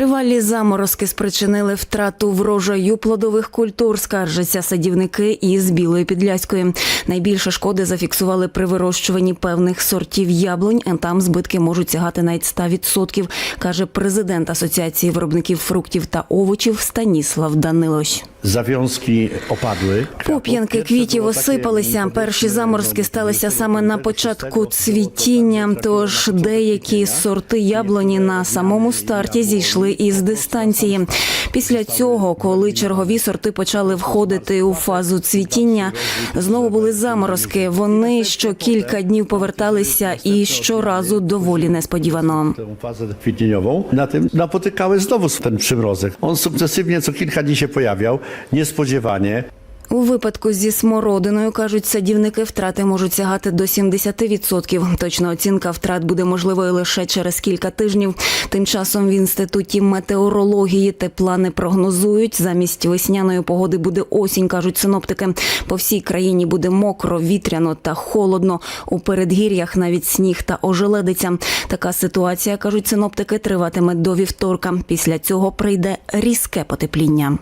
Тривалі заморозки спричинили втрату врожаю плодових культур, скаржаться садівники із Білої Підляської. Найбільше шкоди зафіксували при вирощуванні певних сортів яблунь. а Там збитки можуть сягати навіть 100%, каже президент Асоціації виробників фруктів та овочів Станіслав Данилось. Zawiązki opadły. Пуп'янки квітів осипалися. Перші заморозки сталися саме на початку цвітіння. Тож деякі сорти яблуні на самому старті зійшли із дистанції. Після цього, коли чергові сорти почали входити у фазу цвітіння, знову були заморозки. Вони що кілька днів поверталися і щоразу доволі несподівано. Fazę kwitnieniową. Na tym napotykały znowu ten przymrozek. On sukcesywnie co kilka dni się pojawiał, niespodziewanie. У випадку зі смородиною, кажуть садівники, втрати можуть сягати до 70%. Точна оцінка втрат буде можливою лише через кілька тижнів. Тим часом в інституті метеорології тепла не прогнозують. Замість весняної погоди буде осінь, кажуть синоптики. По всій країні буде мокро, вітряно та холодно. У передгір'ях навіть сніг та ожеледиця. Така ситуація, кажуть синоптики, триватиме до вівторка. Після цього прийде різке потепління.